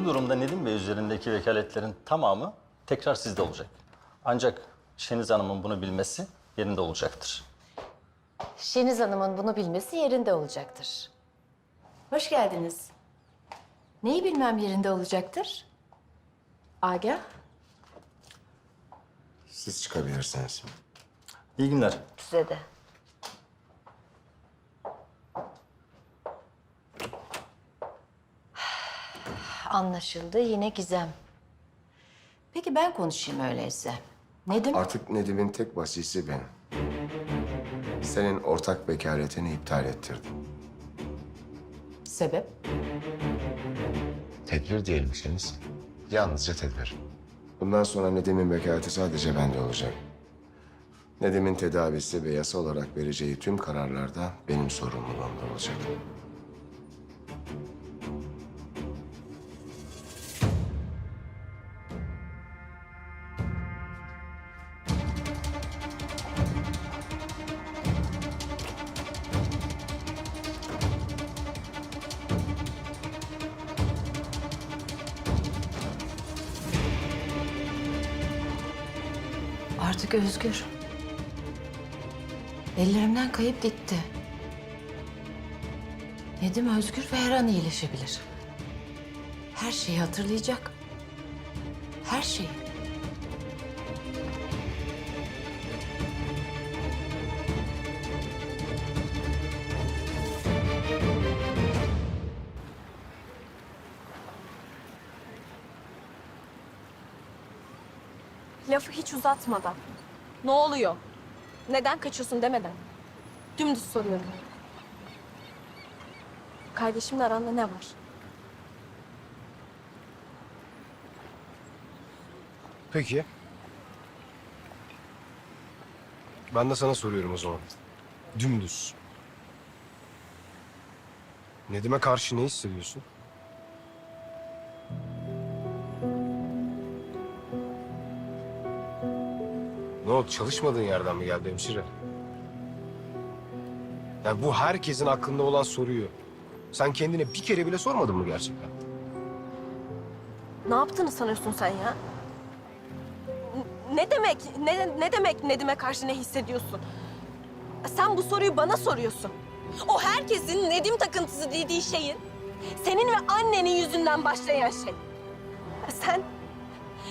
Bu durumda Nedim Bey üzerindeki vekaletlerin tamamı tekrar sizde olacak. Ancak Şeniz Hanım'ın bunu bilmesi yerinde olacaktır. Şeniz Hanım'ın bunu bilmesi yerinde olacaktır. Hoş geldiniz. Neyi bilmem yerinde olacaktır? Agah? Siz çıkabilirsiniz. İyi günler. Size de. Anlaşıldı. Yine gizem. Peki ben konuşayım öyleyse. Nedim? Artık Nedim'in tek vasisi benim. Senin ortak vekaletini iptal ettirdim. Sebep? Tedbir diyelimseniz. Yalnızca tedbir. Bundan sonra Nedim'in vekaleti sadece bende olacak. Nedim'in tedavisi ve yasa olarak vereceği tüm kararlarda benim sorumluluğumda olacak. Artık özgür. Ellerimden kayıp gitti. Nedim özgür ve her an iyileşebilir. Her şeyi hatırlayacak. Her şeyi. Lafı hiç uzatmadan. Ne oluyor? Neden kaçıyorsun demeden. Dümdüz soruyorum. Kardeşimle aranda ne var? Peki. Ben de sana soruyorum o zaman. Dümdüz. Nedim'e karşı ne hissediyorsun? Oldu? Çalışmadığın yerden mi geldi hemşire? Yani bu herkesin aklında olan soruyu. Sen kendine bir kere bile sormadın mı gerçekten? Ne yaptığını sanıyorsun sen ya? Ne demek, ne, ne demek Nedim'e karşı ne hissediyorsun? Sen bu soruyu bana soruyorsun. O herkesin Nedim takıntısı dediği şeyin senin ve annenin yüzünden başlayan şey. Sen,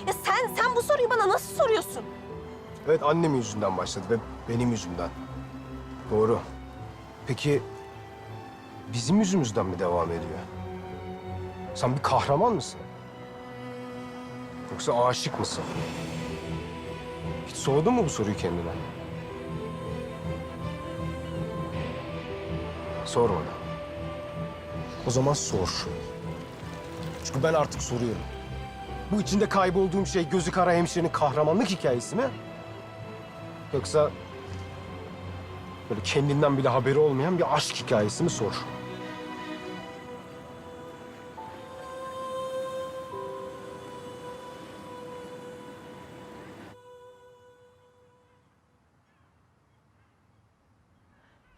ya sen, sen bu soruyu bana nasıl soruyorsun? Evet annem yüzünden başladı ve benim yüzümden. Doğru. Peki bizim yüzümüzden mi devam ediyor? Sen bir kahraman mısın? Yoksa aşık mısın? Hiç sordun mu bu soruyu kendine? Sormadım. O zaman sor. Çünkü ben artık soruyorum. Bu içinde kaybolduğum şey gözü kara hemşirenin kahramanlık hikayesi mi? Yoksa böyle kendinden bile haberi olmayan bir aşk hikayesi mi sor?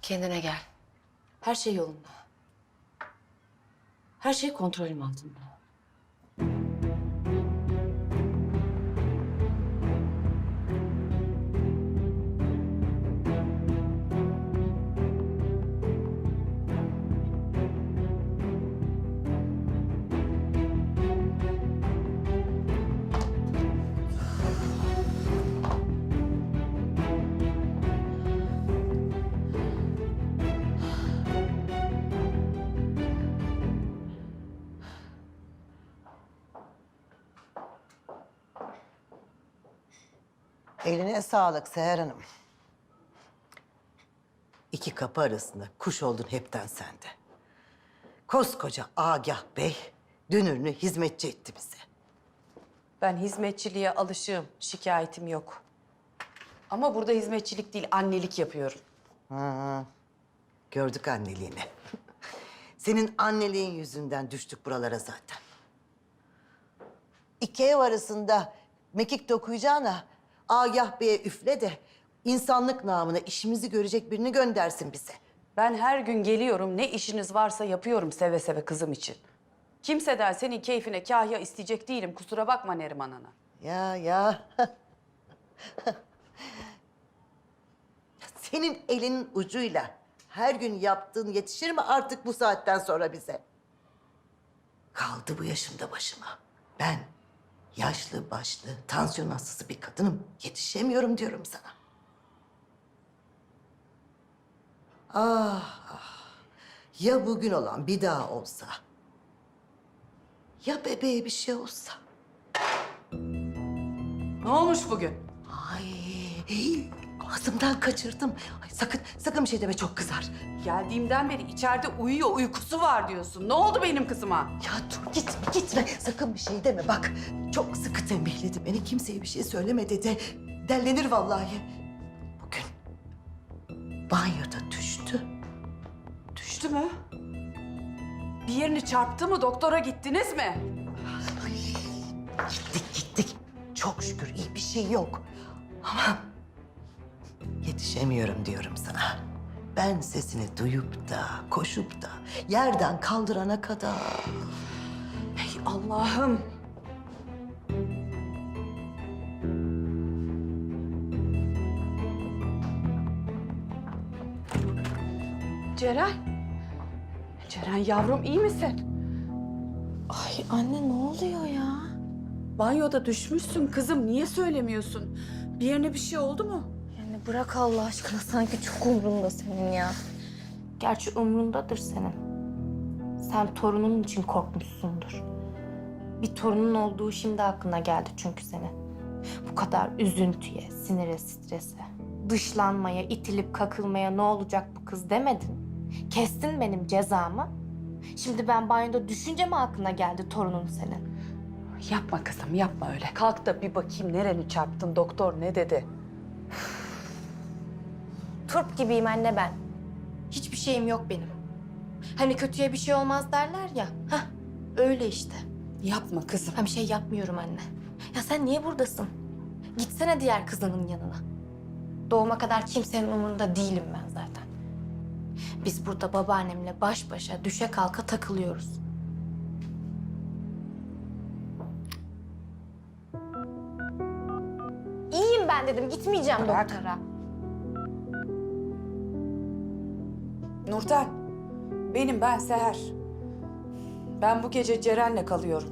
Kendine gel. Her şey yolunda. Her şey kontrolüm altında. Eline sağlık Seher Hanım. İki kapı arasında kuş oldun hepten sende. Koskoca Agah Bey dünürünü hizmetçi etti bize. Ben hizmetçiliğe alışığım. Şikayetim yok. Ama burada hizmetçilik değil, annelik yapıyorum. Gördük anneliğini. Senin anneliğin yüzünden düştük buralara zaten. İki ev arasında mekik dokuyacağına Agah Bey'e üfle de insanlık namına işimizi görecek birini göndersin bize. Ben her gün geliyorum, ne işiniz varsa yapıyorum seve seve kızım için. Kimseden senin keyfine kahya isteyecek değilim. Kusura bakma Neriman Ana. Ya ya. Senin elinin ucuyla her gün yaptığın yetişir mi artık bu saatten sonra bize? Kaldı bu yaşımda başıma. Ben yaşlı başlı, tansiyon hastası bir kadınım. Yetişemiyorum diyorum sana. Ah, ah. Ya bugün olan bir daha olsa? Ya bebeğe bir şey olsa? Ne olmuş bugün? Ay, ağzımdan kaçırdım. Ay, sakın, sakın bir şey deme çok kızar. Geldiğimden beri içeride uyuyor, uykusu var diyorsun. Ne oldu benim kızıma? Ya dur gitme, gitme. Sakın bir şey deme bak. Çok sıkı tembihledi beni. Kimseye bir şey söyleme dedi. Dellenir vallahi. Bugün banyoda düştü. Düştü mü? Bir yerini çarptı mı? Doktora gittiniz mi? Gittik gittik. Çok şükür iyi bir şey yok. Ama yetişemiyorum diyorum sana. Ben sesini duyup da, koşup da yerden kaldırana kadar... Ey Allah'ım. Ceren. Ceren yavrum iyi misin? Ay anne ne oluyor ya? Banyoda düşmüşsün kızım. Niye söylemiyorsun? Bir yerine bir şey oldu mu? Bırak Allah aşkına sanki çok umrunda senin ya. Gerçi umrundadır senin. Sen torunun için korkmuşsundur. Bir torunun olduğu şimdi aklına geldi çünkü senin. Bu kadar üzüntüye, sinire, strese, dışlanmaya, itilip kakılmaya ne olacak bu kız demedin. Kestin benim cezamı. Şimdi ben banyoda düşünce mi aklına geldi torunun senin? Yapma kızım yapma öyle. Kalk da bir bakayım nereni çarptın doktor ne dedi? Turp gibiyim anne ben. Hiçbir şeyim yok benim. Hani kötüye bir şey olmaz derler ya. Hah öyle işte. Yapma kızım. Ben bir şey yapmıyorum anne. Ya sen niye buradasın? Gitsene diğer kızının yanına. Doğuma kadar kimsenin umurunda değilim ben zaten. Biz burada babaannemle baş başa düşe kalka takılıyoruz. İyiyim ben dedim. Gitmeyeceğim Bırak. doktora. Nurten, benim ben Seher. Ben bu gece Ceren'le kalıyorum.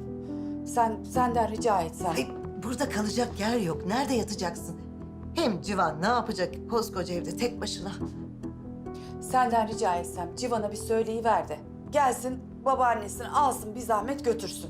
Sen senden rica etsem. Ay, burada kalacak yer yok. Nerede yatacaksın? Hem Civan ne yapacak koskoca evde tek başına? Senden rica etsem Civan'a bir söyleyiver de. Gelsin babaannesini alsın bir zahmet götürsün.